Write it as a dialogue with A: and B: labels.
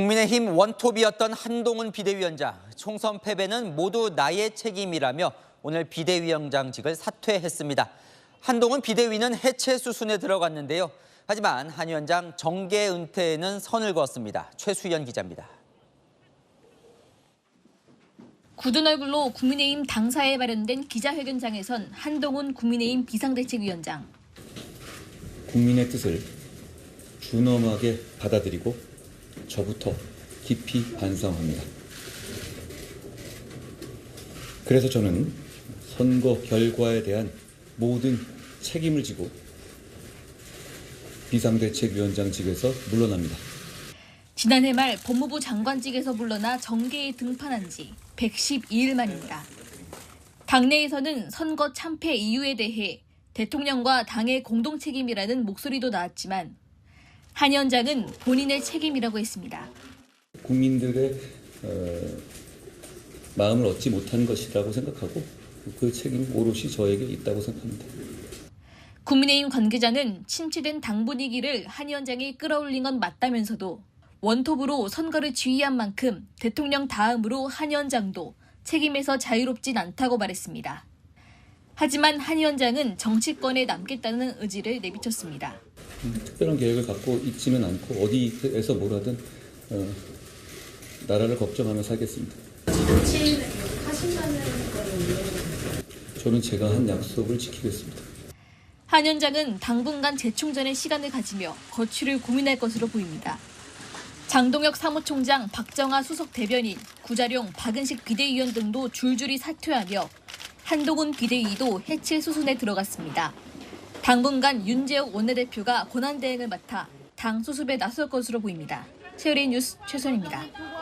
A: 국민의힘 원톱이었던 한동훈 비대위원장 총선 패배는 모두 나의 책임이라며 오늘 비대위원장직을 사퇴했습니다. 한동훈 비대위는 해체 수순에 들어갔는데요. 하지만 한 위원장 정계 은퇴에는 선을 그었습니다. 최수연 기자입니다.
B: 굳은 얼굴로 국민의힘 당사에 마련된 기자회견장에선 한동훈 국민의힘 비상대책위원장.
C: 국민의 뜻을 준엄하게 받아들이고 저부터 깊이 반성합니다. 그래서 저는 선거 결과에 대한 모든 책임을 지고 비상대책위원장직에서 물러납니다.
B: 지난해 말 법무부 장관직에서 물러나 정계에 등판한 지 112일 만입니다. 당내에서는 선거 참패 이유에 대해 대통령과 당의 공동 책임이라는 목소리도 나왔지만 한 위원장은 본인의 책임이라고 했습니다.
C: 국민들의 어, 마음을 얻지 못한 것이라고 생각하고 그 책임이 오롯이 저에게 있다고 생각합니다.
B: 국민의힘 관계자는 침체된 당 분위기를 한 위원장이 끌어올린 건 맞다면서도 원톱으로 선거를 지휘한 만큼 대통령 다음으로 한 위원장도 책임에서 자유롭진 않다고 말했습니다. 하지만 한 위원장은 정치권에 남겠다는 의지를 내비쳤습니다.
C: 음, 특별한 계획을 갖고 있지는 않고 어디에서 뭘 하든 어, 나라를 걱정하며 살겠습니다. 저는 제가 한 약속을 지키겠습니다.
B: 한 위원장은 당분간 재충전의 시간을 가지며 거취를 고민할 것으로 보입니다. 장동혁 사무총장, 박정아 수석 대변인, 구자룡, 박은식 비대위원 등도 줄줄이 사퇴하며 한동훈 비대위도 해체 수순에 들어갔습니다. 당분간 윤재욱 원내대표가 권한대행을 맡아 당 수습에 나설 것으로 보입니다. 세월의 뉴스 최선입니다.